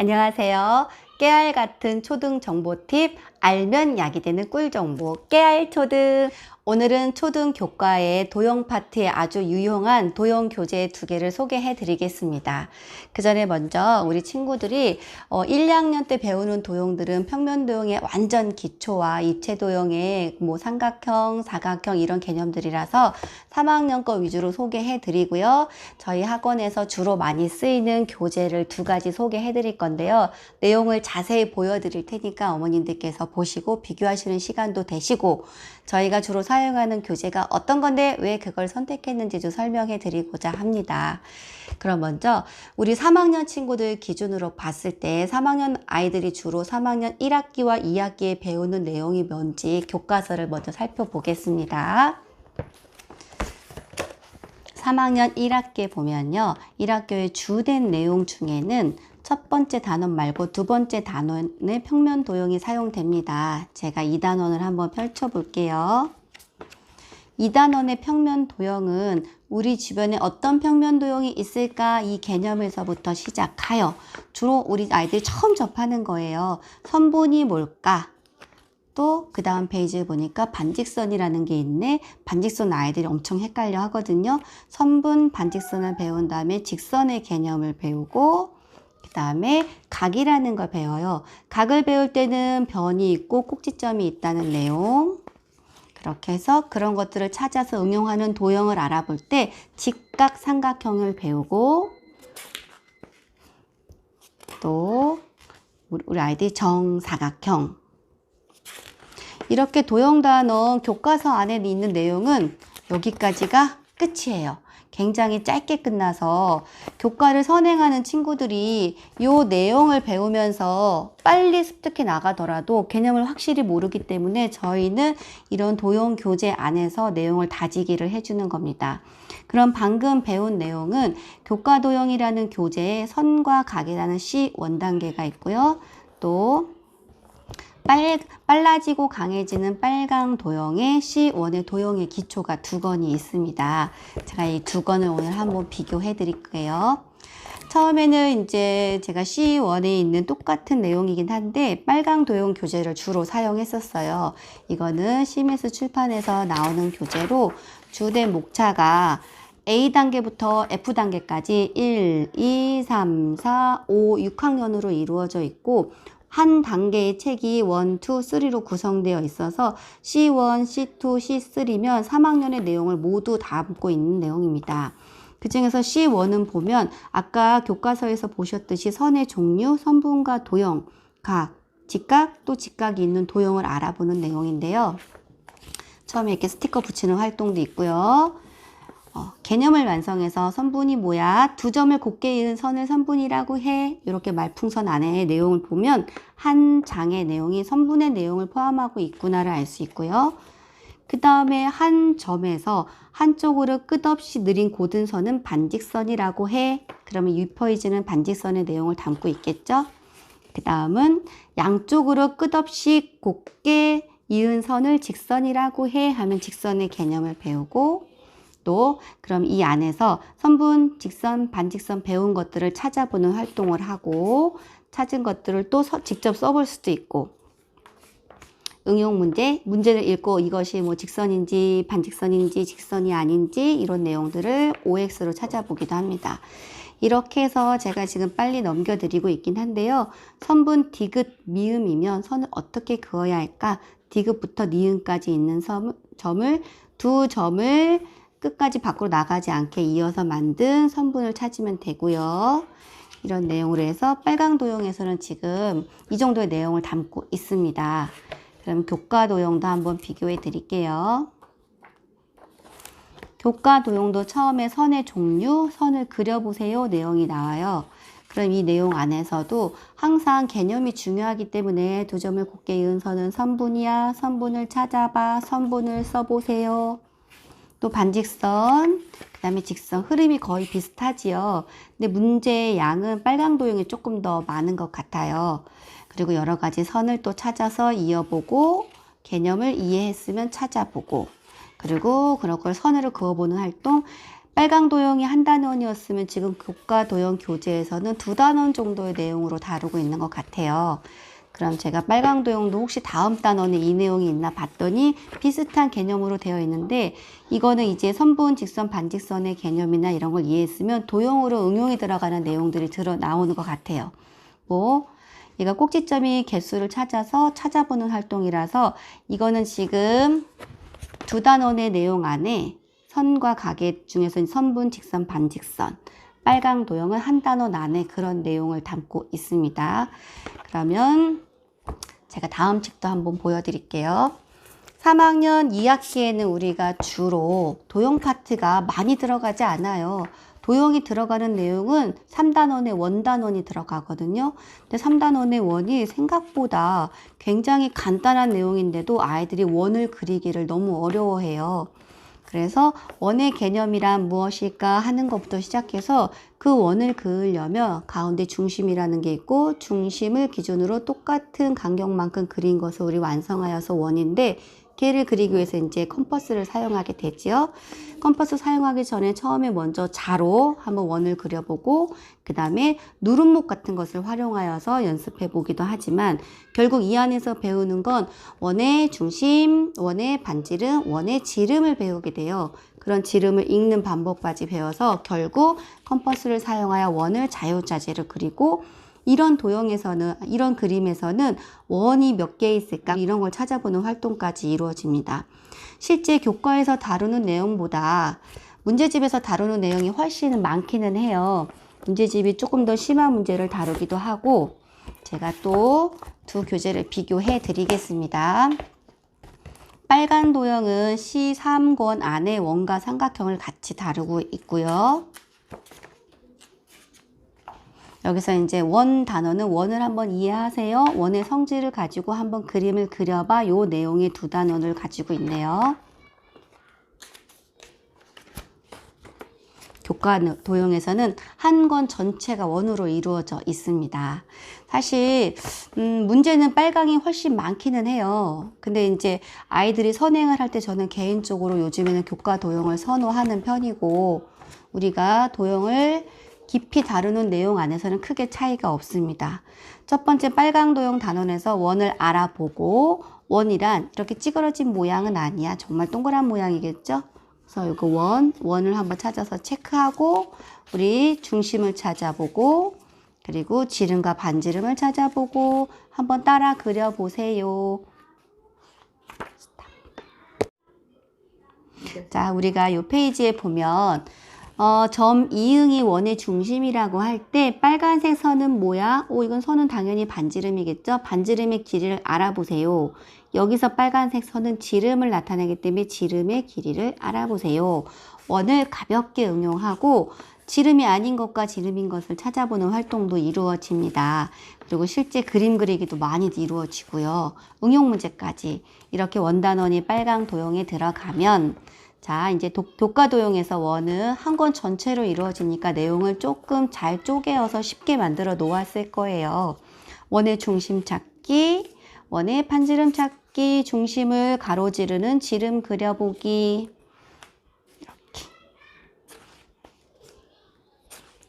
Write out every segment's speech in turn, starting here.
안녕하세요. 깨알 같은 초등 정보 팁, 알면 약이 되는 꿀 정보, 깨알 초등. 오늘은 초등 교과의 도형 파트에 아주 유용한 도형 교재 두 개를 소개해 드리겠습니다. 그 전에 먼저 우리 친구들이 어, 1, 2학년 때 배우는 도형들은 평면 도형의 완전 기초와 입체 도형의 뭐 삼각형, 사각형 이런 개념들이라서 3학년 거 위주로 소개해 드리고요. 저희 학원에서 주로 많이 쓰이는 교재를 두 가지 소개해 드릴 건데요. 내용을 자세히 보여 드릴 테니까 어머님들께서 보시고 비교하시는 시간도 되시고 저희가 주로 사 용하는 교재가 어떤 건데 왜 그걸 선택했는지도 설명해 드리고자 합니다. 그럼 먼저 우리 3학년 친구들 기준으로 봤을 때 3학년 아이들이 주로 3학년 1학기와 2학기에 배우는 내용이 뭔지 교과서를 먼저 살펴보겠습니다. 3학년 1학기에 보면요. 1학기의 주된 내용 중에는 첫 번째 단원 말고 두 번째 단원의 평면 도형이 사용됩니다. 제가 이 단원을 한번 펼쳐 볼게요. 이 단원의 평면 도형은 우리 주변에 어떤 평면 도형이 있을까 이 개념에서부터 시작하여 주로 우리 아이들이 처음 접하는 거예요. 선분이 뭘까? 또 그 다음 페이지에 보니까 반직선이라는 게 있네. 반직선 아이들이 엄청 헷갈려 하거든요. 선분 반직선을 배운 다음에 직선의 개념을 배우고 그 다음에 각이라는 걸 배워요. 각을 배울 때는 변이 있고 꼭지점이 있다는 내용. 그렇게 해서 그런 것들을 찾아서 응용하는 도형을 알아볼 때 직각 삼각형을 배우고 또 우리 아이들이 정사각형 이렇게 도형 단원 교과서 안에 있는 내용은 여기까지가 끝이에요. 굉장히 짧게 끝나서 교과를 선행하는 친구들이 이 내용을 배우면서 빨리 습득해 나가더라도 개념을 확실히 모르기 때문에 저희는 이런 도형 교재 안에서 내용을 다지기를 해주는 겁니다. 그럼 방금 배운 내용은 교과 도형이라는 교재에 선과 각이라는 C 원단계가 있고요. 또 빨, 빨라지고 강해지는 빨강 도형의 C1의 도형의 기초가 두 건이 있습니다. 제가 이 두 건을 오늘 한번 비교해 드릴게요. 처음에는 이제 제가 C1에 있는 똑같은 내용이긴 한데 빨강 도형 교재를 주로 사용했었어요. 이거는 시메스 출판에서 나오는 교재로 주된 목차가 A 단계부터 F 단계까지 1, 2, 3, 4, 5, 6학년으로 이루어져 있고 한 단계의 책이 1, 2, 3로 구성되어 있어서 C1, C2, C3면 3학년의 내용을 모두 담고 있는 내용입니다. 그 중에서 C1은 보면 아까 교과서에서 보셨듯이 선의 종류, 선분과 도형, 각, 직각, 또 직각이 있는 도형을 알아보는 내용인데요. 처음에 이렇게 스티커 붙이는 활동도 있고요. 어, 개념을 완성해서 선분이 뭐야? 두 점을 곱게 이은 선을 선분이라고 해. 이렇게 말풍선 안에 내용을 보면 한 장의 내용이 선분의 내용을 포함하고 있구나를 알 수 있고요. 그 다음에 한 점에서 한쪽으로 끝없이 느린 고든 선은 반직선이라고 해. 그러면 유퍼이즈는 반직선의 내용을 담고 있겠죠. 그 다음은 양쪽으로 끝없이 곱게 이은 선을 직선이라고 해 하면 직선의 개념을 배우고 또 그럼 이 안에서 선분, 직선, 반직선 배운 것들을 찾아보는 활동을 하고 찾은 것들을 또 서, 직접 써볼 수도 있고 응용 문제, 문제를 읽고 이것이 뭐 직선인지 반직선인지 직선이 아닌지 이런 내용들을 OX로 찾아보기도 합니다. 이렇게 해서 제가 지금 빨리 넘겨드리고 있긴 한데요. 선분 디귿 미음이면 선을 어떻게 그어야 할까? 디귿부터 니은까지 있는 섬, 점을 두 점을 끝까지 밖으로 나가지 않게 이어서 만든 선분을 찾으면 되고요. 이런 내용으로 해서 빨강 도형에서는 지금 이 정도의 내용을 담고 있습니다. 그럼 교과 도형도 한번 비교해 드릴게요. 교과 도형도 처음에 선의 종류, 선을 그려보세요 내용이 나와요. 그럼 이 내용 안에서도 항상 개념이 중요하기 때문에 두 점을 곱게 이은 선은 선분이야. 선분을 찾아봐. 선분을 써보세요. 또 반직선, 그 다음에 직선, 흐름이 거의 비슷하지요. 근데 문제의 양은 빨강 도형이 조금 더 많은 것 같아요. 그리고 여러 가지 선을 또 찾아서 이어보고, 개념을 이해했으면 찾아보고, 그리고 그런 걸 선으로 그어보는 활동, 빨강 도형이 한 단원이었으면 지금 교과 도형 교재에서는 두 단원 정도의 내용으로 다루고 있는 것 같아요. 그럼 제가 빨강 도형도 혹시 다음 단원에 이 내용이 있나 봤더니 비슷한 개념으로 되어 있는데 이거는 이제 선분, 직선, 반직선의 개념이나 이런 걸 이해했으면 도형으로 응용이 들어가는 내용들이 들어 나오는 것 같아요. 뭐 얘가 꼭지점이 개수를 찾아서 찾아보는 활동이라서 이거는 지금 두 단원의 내용 안에 선과 가계 중에서 선분, 직선, 반직선, 빨강 도형은 한 단원 안에 그런 내용을 담고 있습니다. 그러면 제가 다음 책도 한번 보여드릴게요. 3학년 2학기에는 우리가 주로 도형 파트가 많이 들어가지 않아요. 도형이 들어가는 내용은 3단원의 원단원이 들어가거든요. 근데 3단원의 원이 생각보다 굉장히 간단한 내용인데도 아이들이 원을 그리기를 너무 어려워해요. 그래서 원의 개념이란 무엇일까 하는 것부터 시작해서 그 원을 그으려면 가운데 중심이라는 게 있고 중심을 기준으로 똑같은 간격만큼 그린 것을 우리 완성하여서 원인데 걔를 그리기 위해서 이제 컴퍼스를 사용하게 되지요. 컴퍼스 사용하기 전에 처음에 먼저 자로 한번 원을 그려보고 그 다음에 누름목 같은 것을 활용하여서 연습해 보기도 하지만 결국 이 안에서 배우는 건 원의 중심, 원의 반지름, 원의 지름을 배우게 돼요. 그런 지름을 읽는 방법까지 배워서 결국 컴퍼스를 사용하여 원을 자유자재로 그리고 이런 도형에서는 이런 그림에서는 원이 몇 개 있을까 이런 걸 찾아보는 활동까지 이루어집니다. 실제 교과에서 다루는 내용보다 문제집에서 다루는 내용이 훨씬 많기는 해요. 문제집이 조금 더 심한 문제를 다루기도 하고 제가 또 두 교재를 비교해 드리겠습니다. 빨간 도형은 C3권 안에 원과 삼각형을 같이 다루고 있고요. 여기서 이제 원 단어는 원을 한번 이해하세요. 원의 성질을 가지고 한번 그림을 그려봐. 요 내용의 두 단어를 가지고 있네요. 교과 도형에서는 한 권 전체가 원으로 이루어져 있습니다. 사실 음, 문제는 빨강이 훨씬 많기는 해요. 근데 이제 아이들이 선행을 할 때 저는 개인적으로 요즘에는 교과 도형을 선호하는 편이고 우리가 도형을 깊이 다루는 내용 안에서는 크게 차이가 없습니다. 첫 번째 빨강 도형 단원에서 원을 알아보고 원이란 이렇게 찌그러진 모양은 아니야. 정말 동그란 모양이겠죠? 그래서 이거 원, 원을 한번 찾아서 체크하고 우리 중심을 찾아보고 그리고 지름과 반지름을 찾아보고 한번 따라 그려보세요. 자, 우리가 이 페이지에 보면 어, 점 이응이 원의 중심이라고 할 때 빨간색 선은 뭐야? 오, 이건 선은 당연히 반지름이겠죠? 반지름의 길이를 알아보세요. 여기서 빨간색 선은 지름을 나타내기 때문에 지름의 길이를 알아보세요. 원을 가볍게 응용하고 지름이 아닌 것과 지름인 것을 찾아보는 활동도 이루어집니다. 그리고 실제 그림 그리기도 많이 이루어지고요. 응용 문제까지 이렇게 원단원이 빨강 도형에 들어가면 자, 이제 도, 교과 도형에서 원은 한 권 전체로 이루어지니까 내용을 조금 잘 쪼개어서 쉽게 만들어 놓았을 거예요. 원의 중심 찾기, 원의 판지름 찾기, 중심을 가로지르는 지름 그려보기. 이렇게.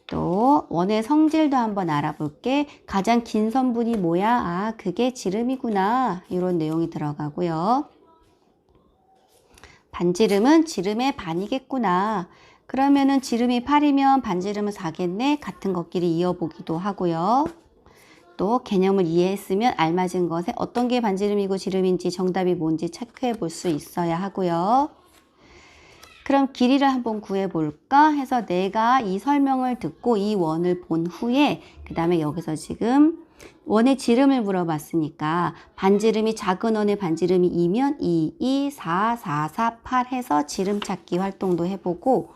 또 원의 성질도 한번 알아볼게. 가장 긴 선분이 뭐야? 아, 그게 지름이구나. 이런 내용이 들어가고요. 반지름은 지름의 반이겠구나. 그러면은 지름이 8이면 반지름은 4겠네. 같은 것끼리 이어보기도 하고요. 또 개념을 이해했으면 알맞은 것에 어떤 게 반지름이고 지름인지 정답이 뭔지 체크해 볼 수 있어야 하고요. 그럼 길이를 한번 구해 볼까 해서 내가 이 설명을 듣고 이 원을 본 후에 그 다음에 여기서 지금 원의 지름을 물어봤으니까 반지름이 작은 원의 반지름이 2면 2, 2, 4, 4, 4, 8 해서 지름 찾기 활동도 해보고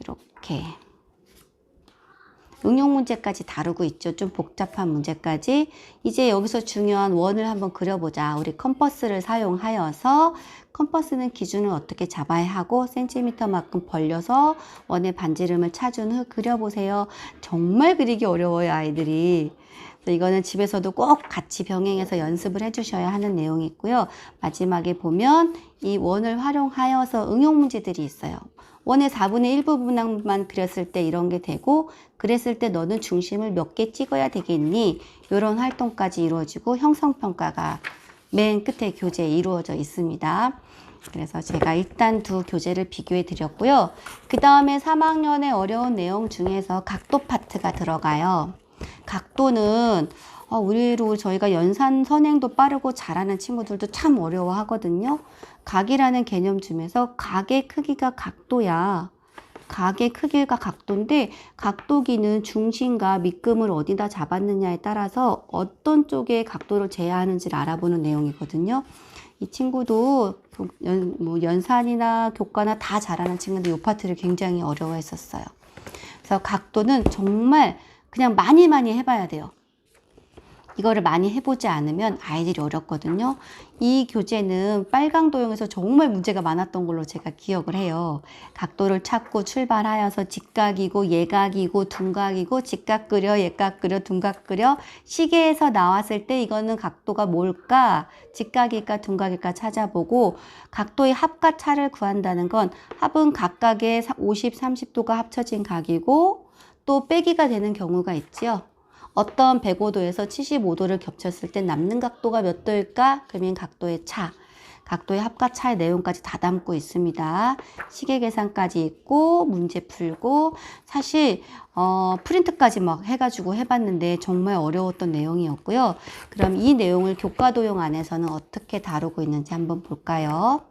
이렇게 응용 문제까지 다루고 있죠. 좀 복잡한 문제까지. 이제 여기서 중요한 원을 한번 그려보자. 우리 컴퍼스를 사용하여서 컴퍼스는 기준을 어떻게 잡아야 하고 센티미터만큼 벌려서 원의 반지름을 찾은 후 그려보세요. 정말 그리기 어려워요, 아이들이. 이거는 집에서도 꼭 같이 병행해서 연습을 해주셔야 하는 내용이 있고요. 마지막에 보면 이 원을 활용하여서 응용 문제들이 있어요. 원의 4분의 1 부분만 그렸을 때 이런 게 되고 그랬을 때 너는 중심을 몇 개 찍어야 되겠니? 이런 활동까지 이루어지고 형성평가가 맨 끝에 교재에 이루어져 있습니다. 그래서 제가 일단 두 교재를 비교해 드렸고요. 그 다음에 3학년의 어려운 내용 중에서 각도 파트가 들어가요. 각도는 어, 우리로 저희가 연산 선행도 빠르고 잘하는 친구들도 참 어려워하거든요. 각이라는 개념 중에서 각의 크기가 각도야. 각의 크기가 각도인데 각도기는 중심과 밑금을 어디다 잡았느냐에 따라서 어떤 쪽에 각도를 제하하는지를 알아보는 내용이거든요. 이 친구도 교- 연, 뭐 연산이나 교과나 다 잘하는 친구인데 이 파트를 굉장히 어려워했었어요. 그래서 각도는 정말 그냥 많이 많이 해봐야 돼요. 이거를 많이 해보지 않으면 아이들이 어렵거든요. 이 교재는 빨강 도형에서 정말 문제가 많았던 걸로 제가 기억을 해요. 각도를 찾고 출발하여서 직각이고 예각이고 둔각이고 직각 그려 예각 그려 둔각 그려 시계에서 나왔을 때 이거는 각도가 뭘까 직각일까 둔각일까 찾아보고 각도의 합과 차를 구한다는 건 합은 각각의 50, 30도가 합쳐진 각이고 또 빼기가 되는 경우가 있지요. 어떤 105도에서 75도를 겹쳤을 때 남는 각도가 몇 도일까? 그러면 각도의 차, 각도의 합과 차의 내용까지 다 담고 있습니다. 시계 계산까지 있고 문제 풀고 사실 어, 프린트까지 막 해가지고 해봤는데 정말 어려웠던 내용이었고요. 그럼 이 내용을 교과 도용 안에서는 어떻게 다루고 있는지 한번 볼까요?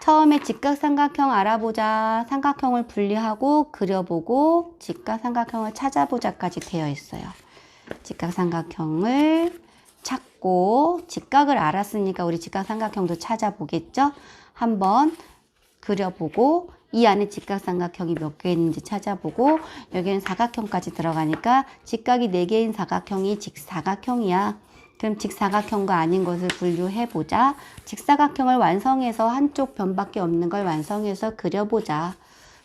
처음에 직각삼각형 알아보자, 삼각형을 분리하고 그려보고 직각삼각형을 찾아보자까지 되어 있어요. 직각삼각형을 찾고 직각을 알았으니까 우리 직각삼각형도 찾아보겠죠? 한번 그려보고 이 안에 직각삼각형이 몇 개 있는지 찾아보고 여기는 사각형까지 들어가니까 직각이 4개인 사각형이 직사각형이야. 그럼 직사각형과 아닌 것을 분류해 보자. 직사각형을 완성해서 한쪽 변밖에 없는 걸 완성해서 그려보자.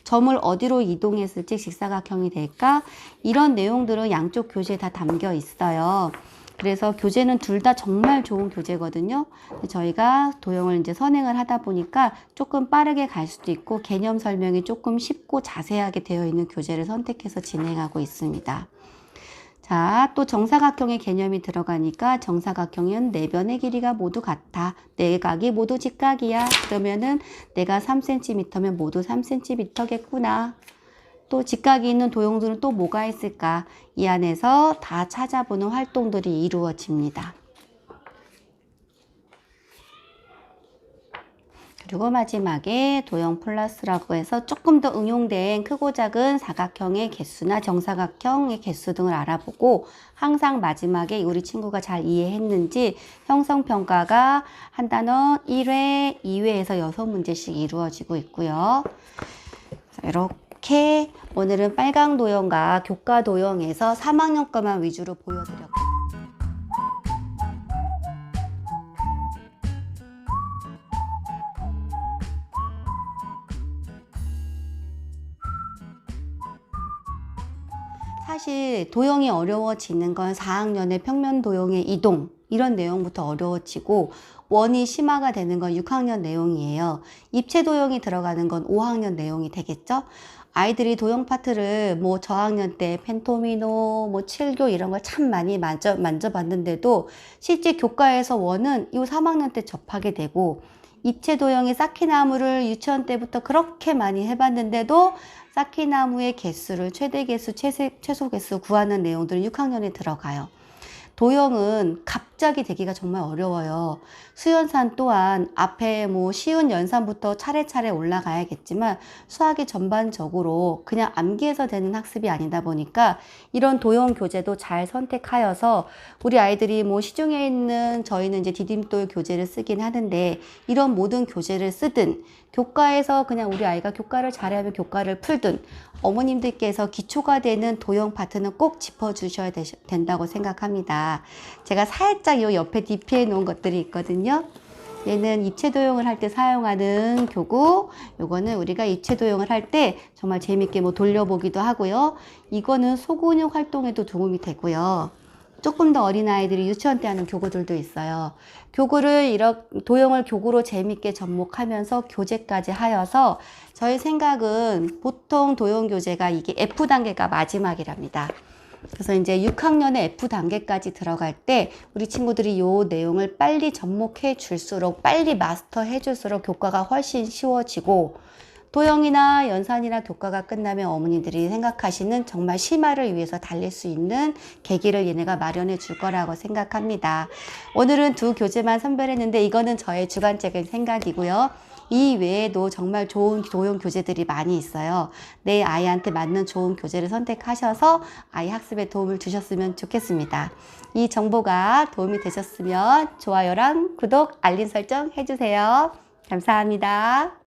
점을 어디로 이동했을지 직사각형이 될까? 이런 내용들은 양쪽 교재에 다 담겨 있어요. 그래서 교재는 둘 다 정말 좋은 교재거든요. 저희가 도형을 이제 선행을 하다 보니까 조금 빠르게 갈 수도 있고 개념 설명이 조금 쉽고 자세하게 되어 있는 교재를 선택해서 진행하고 있습니다. 자, 또 정사각형의 개념이 들어가니까 정사각형은 네 변의 길이가 모두 같아. 네 각이 모두 직각이야. 그러면은 내가 3cm면 모두 3cm겠구나. 또 직각이 있는 도형들은 또 뭐가 있을까? 이 안에서 다 찾아보는 활동들이 이루어집니다. 그리고 마지막에 도형 플러스라고 해서 조금 더 응용된 크고 작은 사각형의 개수나 정사각형의 개수 등을 알아보고 항상 마지막에 우리 친구가 잘 이해했는지 형성평가가 한 단원 1회, 2회에서 6문제씩 이루어지고 있고요. 자, 이렇게 오늘은 빨강 도형과 교과 도형에서 3학년 거만 위주로 보여드렸고 사실 도형이 어려워지는 건 4학년의 평면 도형의 이동 이런 내용부터 어려워지고 원이 심화가 되는 건 6학년 내용이에요. 입체 도형이 들어가는 건 5학년 내용이 되겠죠? 아이들이 도형 파트를 뭐 저학년 때 펜토미노, 뭐 7교 이런 걸 참 많이 만져, 만져봤는데도 실제 교과에서 원은 이 3학년 때 접하게 되고 입체 도형의 쌓기나무를 유치원 때부터 그렇게 많이 해봤는데도 쌓기나무의 개수를 최대 개수, 최소 개수 구하는 내용들은 6학년에 들어가요. 도형은 갑자기 되기가 정말 어려워요. 수연산 또한 앞에 뭐 쉬운 연산부터 차례차례 올라가야겠지만 수학이 전반적으로 그냥 암기해서 되는 학습이 아니다 보니까 이런 도형 교재도 잘 선택하여서 우리 아이들이 뭐 시중에 있는 저희는 이제 디딤돌 교재를 쓰긴 하는데 이런 모든 교재를 쓰든 교과에서 그냥 우리 아이가 교과를 잘하면 교과를 풀든 어머님들께서 기초가 되는 도형 파트는 꼭 짚어주셔야 되시, 된다고 생각합니다. 제가 살짝 요 옆에 디피해 놓은 것들이 있거든요. 얘는 입체 도형을 할 때 사용하는 교구. 요거는 우리가 입체 도형을 할 때 정말 재밌게 뭐 돌려보기도 하고요. 이거는 소근육 활동에도 도움이 되고요. 조금 더 어린 아이들이 유치원 때 하는 교구들도 있어요. 교구를 이렇게 도형을 교구로 재밌게 접목하면서 교재까지 하여서 저희 생각은 보통 도형 교재가 이게 F 단계가 마지막이랍니다. 그래서 이제 6학년의 F 단계까지 들어갈 때 우리 친구들이 요 내용을 빨리 접목해 줄수록 빨리 마스터 해 줄수록 교과가 훨씬 쉬워지고 도형이나 연산이나 교과가 끝나면 어머니들이 생각하시는 정말 심화를 위해서 달릴 수 있는 계기를 얘네가 마련해 줄 거라고 생각합니다. 오늘은 두 교재만 선별했는데 이거는 저의 주관적인 생각이고요. 이 외에도 정말 좋은 도형 교재들이 많이 있어요. 내 아이한테 맞는 좋은 교재를 선택하셔서 아이 학습에 도움을 주셨으면 좋겠습니다. 이 정보가 도움이 되셨으면 좋아요랑 구독, 알림 설정 해주세요. 감사합니다.